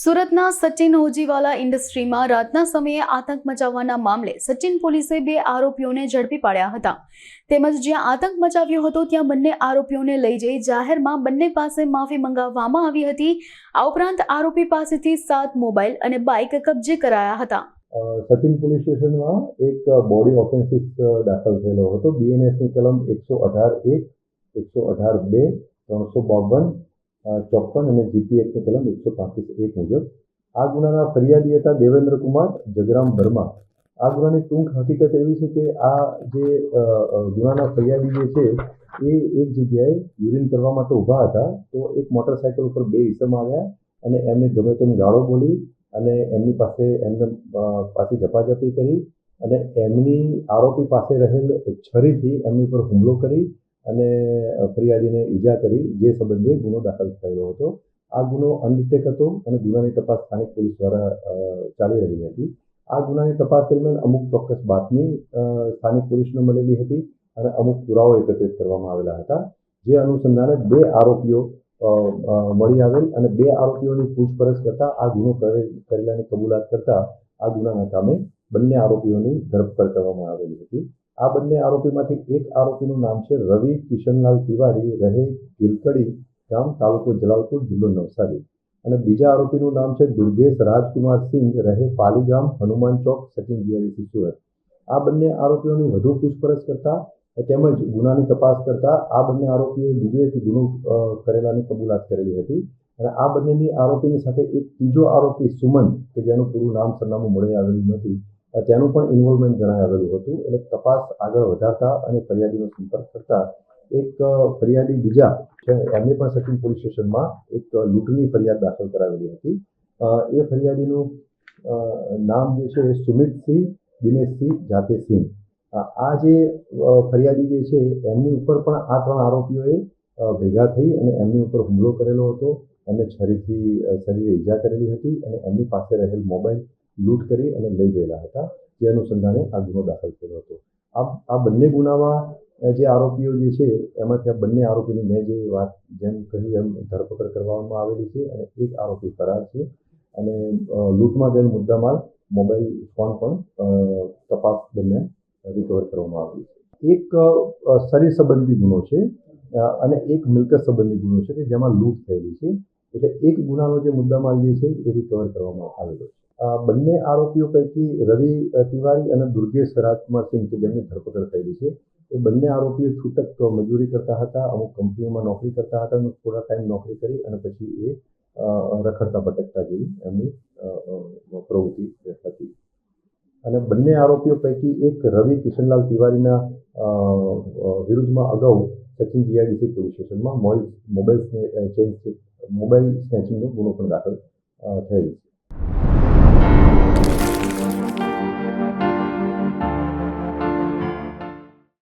સુરતના સચિન હોજીવાલા ઇન્ડસ્ટ્રીમાં રાતના સમયે આતંક મચાવવાના મામલે સચિન પોલીસે બે આરોપીઓને ઝડપી પાડ્યા હતા. તેમજ જ્યાં આતંક મચાવ્યો હતો ત્યાં બંને આરોપીઓને લઈ જઈ જાહેરમાં બંને પાસે માફી મંગાવવામાં આવી હતી. આ ઉપરાંત આરોપી પાસેથી સાત મોબાઈલ અને બાઇક કબજે કરાયા હતા. સચિન પોલીસ સ્ટેશનમાં એક બોડી ઓફેન્સીસ દાખલ થયેલો હતો. બીએનએસની કલમ એકસો અઢાર એક, એકસો અઢાર બે, ત્રણસો બાવન ચોપન અને જીપી એક્ટની કલમ એકસો પાંત્રીસ એક મુજબ આ ગુનાના ફરિયાદી હતા દેવેન્દ્ર કુમાર જગરામ વર્મા આ ગુનાની ટૂંક હકીકત એવી છે કે આ જે ગુનાના ફરિયાદી જે છે, એ એક જગ્યાએ યુરિન કરવા માટે ઊભા હતા તો એક મોટરસાયકલ ઉપર બે ઈસમ આવ્યા અને એમને ગમે તેમ ગાળો બોલી અને એમની પાસે એમને પાસે ઝપાઝપી કરી અને એમની આરોપી પાસે રહેલ છરીથી એમની પર હુમલો કરી અને ફરિયાદીને ઈજા કરી જે સંબંધે ગુનો દાખલ થયેલો હતો. આ ગુનો અનડિટેક હતો અને ગુનાની તપાસ સ્થાનિક પોલીસ દ્વારા ચાલી રહી હતી. આ ગુનાની તપાસ દરમિયાન અમુક ચોક્કસ બાતમી સ્થાનિક પોલીસને મળેલી હતી અને અમુક પુરાવો એકત્રિત કરવામાં આવેલા હતા. જે અનુસંધાને બે આરોપીઓ મળી આવેલ અને બે આરોપીઓની પૂછપરછ કરતા આ ગુનો કરે- કરેલાની કબૂલાત કરતા આ ગુનાના કામે બંને આરોપીઓની ધરપકડ કરવામાં આવેલી હતી. આ બંને આરોપીમાંથી એક આરોપીનું નામ છે રવિ કિશનલાલ તિવારી, રહે ગિલકડી ગામ, તાલુકો જલાલપુર, જિલ્લો નવસારી. અને બીજા આરોપીનું નામ છે દુર્ગેશ રાજકુમાર સિંહ રહે પાલીગામ હનુમાન ચોક, સચિન જીઆઈડીસી, સુરત. આ બંને આરોપીઓની વધુ પૂછપરછ કરતા તેમજ ગુનાની તપાસ કરતા આ બંને આરોપીઓએ બીજો એક ગુનો કરેલાની કબૂલાત કરેલી હતી. અને આ બંનેની આરોપીની સાથે એક ત્રીજો આરોપી સુમન, કે જેનું પૂરું નામ સરનામું મળી આવેલું નથી તેનું પણ ઇન્વોલ્વમેન્ટ જણાવેલું હતું. એટલે તપાસ આગળ વધારતા અને ફરિયાદીનો સંપર્ક કરતા એક ફરિયાદી બીજા એમને પણ સચિન પોલીસ સ્ટેશનમાં એક લૂંટની ફરિયાદ દાખલ કરાવેલી હતી. એ ફરિયાદીનું નામ જે છે એ સુમિતસિંહ, દિનેશસિંહ, જાતેસિંહ. આ જે ફરિયાદી જે છે એમની ઉપર પણ આ ત્રણ આરોપીઓએ ભેગા થઈ અને એમની ઉપર હુમલો કરેલો હતો. એમને છરીથી શરીરે ઈજા કરેલી હતી અને એમની પાસે રહેલ મોબાઈલ લૂંટ કરી અને લઈ ગયેલા હતા. જે અનુસંધાને આ ગુનો દાખલ કર્યો હતો. આ આ બંને ગુનામાં જે આરોપીઓ જે છે, એમાંથી આ બંને આરોપીની મેં જે વાત, જેમ કહ્યું, એમ ધરપકડ કરવામાં આવેલી છે અને એક આરોપી ફરાર છે. અને લૂંટમાં ગયેલ મુદ્દામાલ મોબાઈલ ફોન પણ તપાસ દરમિયાન રિકવર કરવામાં આવ્યું છે. એક શરીર સંબંધી ગુનો છે અને એક મિલકત સંબંધી ગુનો છે કે જેમાં લૂંટ થયેલી છે. એટલે એક ગુનાનો જે મુદ્દામાલ જે છે એ રિકવર કરવામાં આવેલો છે. આ બંને આરોપીઓ પૈકી રવિ તિવારી અને દુર્ગેશ રાજકુમાર સિંહ, કે જેમની ધરપકડ થયેલી છે, એ બંને આરોપીઓ છૂટક મજૂરી કરતા હતા, અમુક કંપનીઓમાં નોકરી કરતા હતા, અને થોડા ટાઈમ નોકરી કરી અને પછી એ રખડતા ભટકતા જેવી એમની પ્રવૃત્તિ હતી. અને બંને આરોપીઓ પૈકી એક રવિ કિશનલાલ તિવારીના વિરુદ્ધમાં અગાઉ સચિન જીઆઈડીસી પોલીસ સ્ટેશનમાં મોબાઈલ મોબાઈલ સ્ને- અ, ચેન્જ મોબાઈલ સ્નેચિંગનો ગુનો પણ દાખલ થયેલ છે.